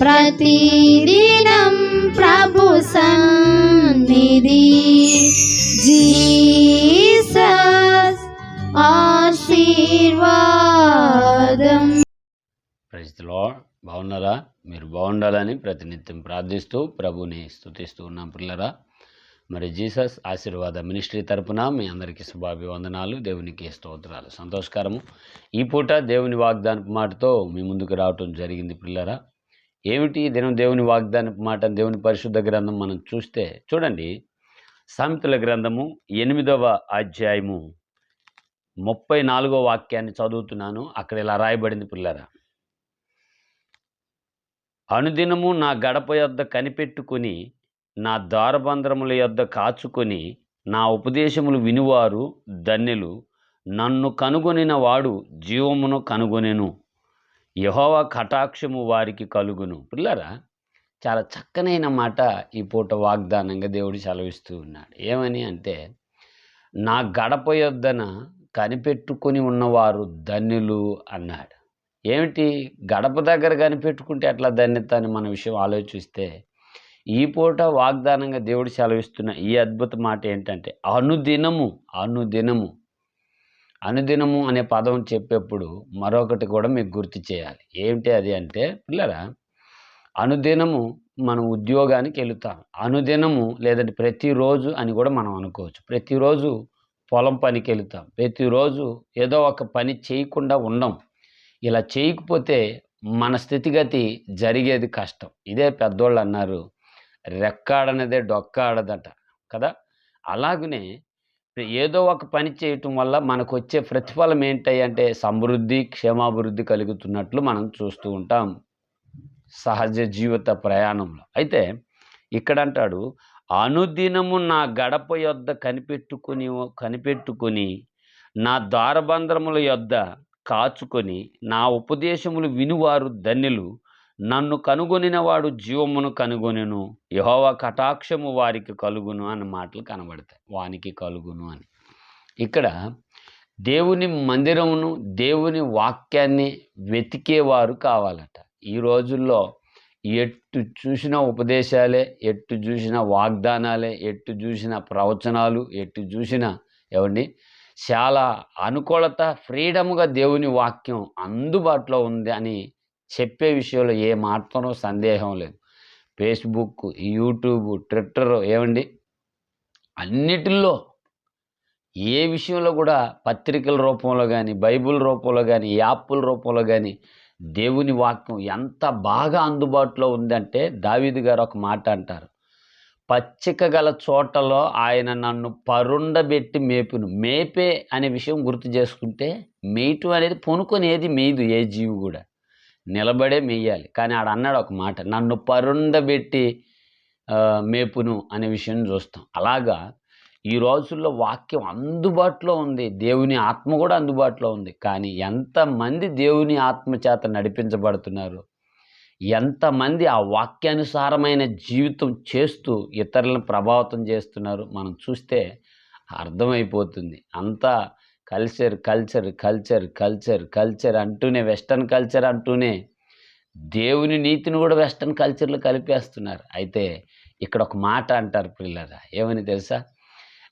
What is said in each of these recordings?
ప్రతిదినం ప్రభు సన్నిధి. జీసస్ ఆశీర్వాదం. ప్రజలో బాగున్నారా? మీరు బాగుండాలని ప్రతినిత్యం ప్రార్థిస్తూ ప్రభుని స్థుతిస్తూ ఉన్నాం పిల్లరా. మరి జీసస్ ఆశీర్వాద మినిస్ట్రీ తరపున మీ అందరికీ శుభాభివందనాలు దేవునికి స్తోత్రాలు. సంతోషకరము. ఈ పూట దేవుని వాగ్దానపు మాటతో మీ ముందుకు రావటం జరిగింది పిల్లరా. ఏమిటి దినం దేవుని వాగ్దాన మాట? దేవుని పరిశుద్ధ గ్రంథం మనం చూస్తే చూడండి. సామెతల గ్రంథము ఎనిమిదవ అధ్యాయము ముప్పై నాలుగో వాక్యాన్ని చదువుతున్నాను. అక్కడ ఇలా రాయబడింది పిల్లరా. అనుదినము నా గడప యొద్ద కనిపెట్టుకుని నా ద్వారబంధరముల యొద్ద కాచుకొని నా ఉపదేశములు వినువారు ధన్యులు. నన్ను కనుగొనిన వాడు జీవమును కనుగొనెను. యహోవ కటాక్షము వారికి కలుగును. పిల్లరా చాలా చక్కనైన మాట ఈ పూట వాగ్దానంగా దేవుడు సెలవిస్తూ ఉన్నాడు. ఏమని అంటే నా గడప యొద్దన కనిపెట్టుకొని ఉన్నవారు ధన్యులు అన్నాడు. ఏమిటి? గడప దగ్గర కనిపెట్టుకుంటే ఎట్లా ధన్యత అని మన విషయం ఆలోచిస్తే ఈ పూట వాగ్దానంగా దేవుడు సెలవిస్తున్న ఈ అద్భుత మాట ఏంటంటే అనుదినము అనుదినము అనుదినము అనే పదం చెప్పేప్పుడు మరొకటి కూడా మీకు గుర్తు చేయాలి. ఏమిటి అది అంటే పిల్లరా అనుదినము మనం ఉద్యోగానికి వెళుతాం. అనుదినము లేదంటే ప్రతిరోజు అని కూడా మనం అనుకోవచ్చు. ప్రతిరోజు పొలం పనికి వెళుతాం. ప్రతిరోజు ఏదో ఒక పని చేయకుండా ఉండం. ఇలా చేయకపోతే మన స్థితిగతి జరిగేది కష్టం. ఇదే పెద్దోళ్ళు అన్నారు రెక్కాడనేదే డొక్కాడదట కదా? అలాగనే ఏదో ఒక పని చేయటం వల్ల మనకు వచ్చే ప్రతిఫలం ఏంటంటే అంటే సమృద్ధి క్షేమాభివృద్ధి కలుగుతున్నట్లు మనం చూస్తూ ఉంటాం. సహజ జీవిత ప్రయాణంలో. అయితే ఇక్కడ అంటాడు అనుదినము నా గడప యొద్ద కనిపెట్టుకుని కనిపెట్టుకుని నా ద్వారబంధరముల యొద్ద కాచుకొని నా ఉపదేశములు వినివారు ధన్యులు. నన్ను కనుగొనినవాడు జీవమును కనుగొనెను యహోవ కటాక్షము వారికి కలుగును అన్న మాటలు కనబడతాయి. వానికి కలుగును అని. ఇక్కడ దేవుని మందిరమును దేవుని వాక్యాన్ని వెతికేవారు కావాలట. ఈ రోజుల్లో ఎట్టు చూసిన ఉపదేశాలే ఎట్టు చూసిన వాగ్దానాలే ఎట్టు చూసిన ప్రవచనాలు ఎట్టు చూసిన ఏమండి చాలా అనుకూలత ఫ్రీడమ్గా దేవుని వాక్యం అందుబాటులో ఉంది అని చెప్పే విషయంలో ఏ మాత్రం సందేహం లేదు. ఫేస్బుక్ యూట్యూబ్ ట్విట్టర్ ఏమండి అన్నిటిల్లో ఏ విషయంలో కూడా పత్రికల రూపంలో కానీ బైబిల్ రూపంలో కానీ యాప్ల రూపంలో కానీ దేవుని వాక్యం ఎంత బాగా అందుబాటులో ఉందంటే దావీదు గారు ఒక మాట అంటారు. పచ్చిక గల చోటలో ఆయన నన్ను పరుండబెట్టి మేపును. మేపే అనే విషయం గుర్తు చేసుకుంటే మేయటం అనేది పొనుకొనేది మేయదు ఏ జీవి కూడా. నిలబడే మెయ్యాలి. కానీ ఆడ అన్నాడు ఒక మాట నన్ను పరుండబెట్టి మేపును అనే విషయం చూస్తాం. అలాగా ఈ రోజుల్లో వాక్యం అందుబాటులో ఉంది. దేవుని ఆత్మ కూడా అందుబాటులో ఉంది. కానీ ఎంతమంది దేవుని ఆత్మ చేత నడిపించబడుతున్నారు? ఎంతమంది ఆ వాక్యానుసారమైన జీవితం చేస్తూ ఇతరులను ప్రభావితం చేస్తున్నారు? మనం చూస్తే అర్థమైపోతుంది. అంతా culture culture culture culture culture అంటూనే వెస్టర్న్ కల్చర్ అంటూనే దేవుని నీతిని కూడా వెస్టర్న్ కల్చర్లో కలిపేస్తున్నారు. అయితే ఇక్కడ ఒక మాట అంటారు పిల్లరా ఏమని తెలుసా?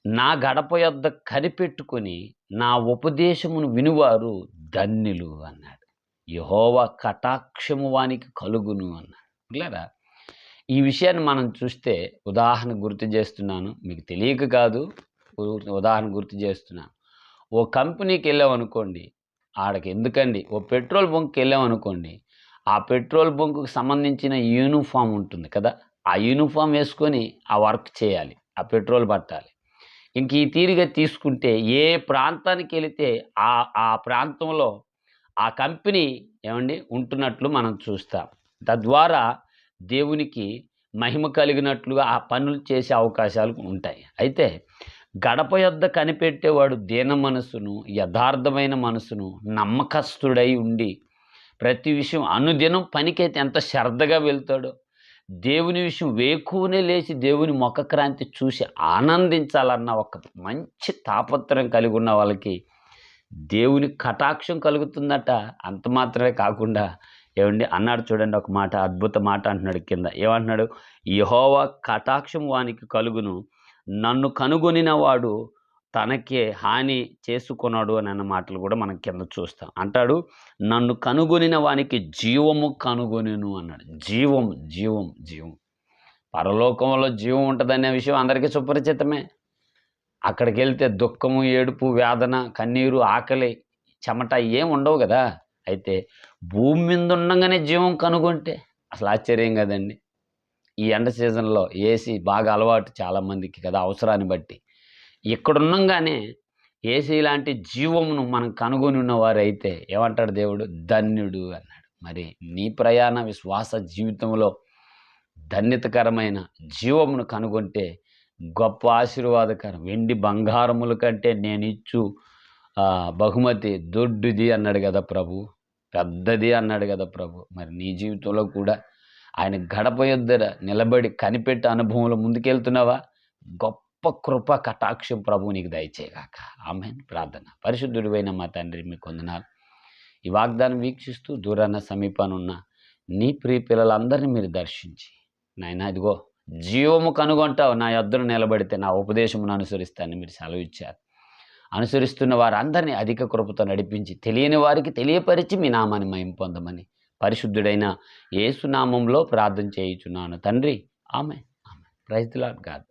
నా గడప యొద్ద కనిపెట్టుకొని నా ఉపదేశమును వినువారు ధన్యులు అన్నాడు. యహోవ కటాక్షము వానికి కలుగును అన్నాడు. పిల్లరా ఈ విషయాన్ని మనం చూస్తే ఉదాహరణ గుర్తు చేస్తున్నాను. మీకు తెలియక కాదు ఉదాహరణ గుర్తు చేస్తున్నాను. ఓ కంపెనీకి వెళ్ళామనుకోండి ఆడకి ఎందుకండి ఓ పెట్రోల్ బంక్కి వెళ్ళామనుకోండి ఆ పెట్రోల్ బంకుకు సంబంధించిన యూనిఫామ్ ఉంటుంది కదా ఆ యూనిఫామ్ వేసుకొని ఆ వర్క్ చేయాలి ఆ పెట్రోల్ పట్టాలి. ఇంక ఈ తీరుగా తీసుకుంటే ఏ ప్రాంతానికి వెళితే ఆ ఆ ప్రాంతంలో ఆ కంపెనీ ఏమండి? ఉంటున్నట్లు మనం చూస్తాం. తద్వారా దేవునికి మహిమ కలిగినట్లుగా ఆ పనులు చేసే అవకాశాలు ఉంటాయి. అయితే గడప యొద్ద కనిపెట్టేవాడు దీన మనసును యథార్థమైన మనసును నమ్మకస్తుడై ఉండి ప్రతి విషయం అనుదినం పనికైతే ఎంత శ్రద్ధగా వెళ్తాడో దేవుని విషయం వేకువనే లేచి దేవుని ముఖక్రాంతి చూసి ఆనందించాలన్న ఒక మంచి తాపత్రయం కలిగి ఉన్న వాళ్ళకి దేవుని కటాక్షం కలుగుతుందట. అంత మాత్రమే కాకుండా ఏమండి అన్నాడు చూడండి ఒక మాట అద్భుత మాట అంటున్నాడు కింద. ఏమంటున్నాడు? యహోవా కటాక్షం వానికి కలుగును. నన్ను కనుగొనిన వాడు తనకే హాని చేసుకున్నాడు అని అన్న మాటలు కూడా మనం కింద చూస్తాం. అంటాడు నన్ను కనుగొనిన వానికి జీవము కనుగొనిను అన్నాడు. జీవం జీవం జీవం. పరలోకంలో జీవం ఉంటుందనే విషయం అందరికీ సుపరిచితమే. అక్కడికి వెళ్తే దుఃఖము ఏడుపు వేదన కన్నీరు ఆకలి చెమట ఏం ఉండవు కదా. అయితే భూమి మీద ఉండగానే జీవం కనుగొంటే అసలు ఆశ్చర్యం కదండి. ఈ ఎండ సీజన్లో ఏసీ బాగా అలవాటు చాలామందికి కదా అవసరాన్ని బట్టి. ఇక్కడ ఉండంగానే ఏసీ లాంటి జీవమును మనం కనుగొని ఉన్నవారైతే ఏమంటాడు దేవుడు? ధన్యుడు అన్నాడు. మరి నీ ప్రయాణ విశ్వాస జీవితంలో ధన్యతకరమైన జీవమును కనుగొంటే గొప్ప ఆశీర్వాదకరం. వెండి బంగారముల కంటే నేను ఇచ్చు బహుమతి దొడ్డుది అన్నాడు కదా ప్రభు. పెద్దది అన్నాడు కదా ప్రభు. మరి నీ జీవితంలో కూడా ఆయన గడప యొద్దర నిలబడి కనిపెట్టి అనుభవంలో ముందుకెళ్తున్నావా? గొప్ప కృప కటాక్షం ప్రభు నీకు దయచేయగాక. ఆమె ప్రార్థన. పరిశుద్ధుడివైన మా తండ్రి మీ కొందనాలు. ఈ వాగ్దానం వీక్షిస్తూ దూరాన సమీపాన ఉన్న నీ ప్రియ పిల్లలందరినీ మీరు దర్శించి నాయన ఇదిగో జీవము కనుగొంటావు. నా యొద్దను నిలబడితే నా ఉపదేశమును అనుసరిస్తానని మీరు సెలవు ఇచ్చారు. అనుసరిస్తున్న వారందరినీ అధిక కృపతో నడిపించి తెలియని వారికి తెలియపరిచి మీ నామాన్ని మయం పొందమని పరిశుద్ధుడైన యేసునామంలో ప్రార్థన చేయుచున్నాను. తండ్రి ఆమె ఆమె ప్రైజ్ లాడ్ గాడ్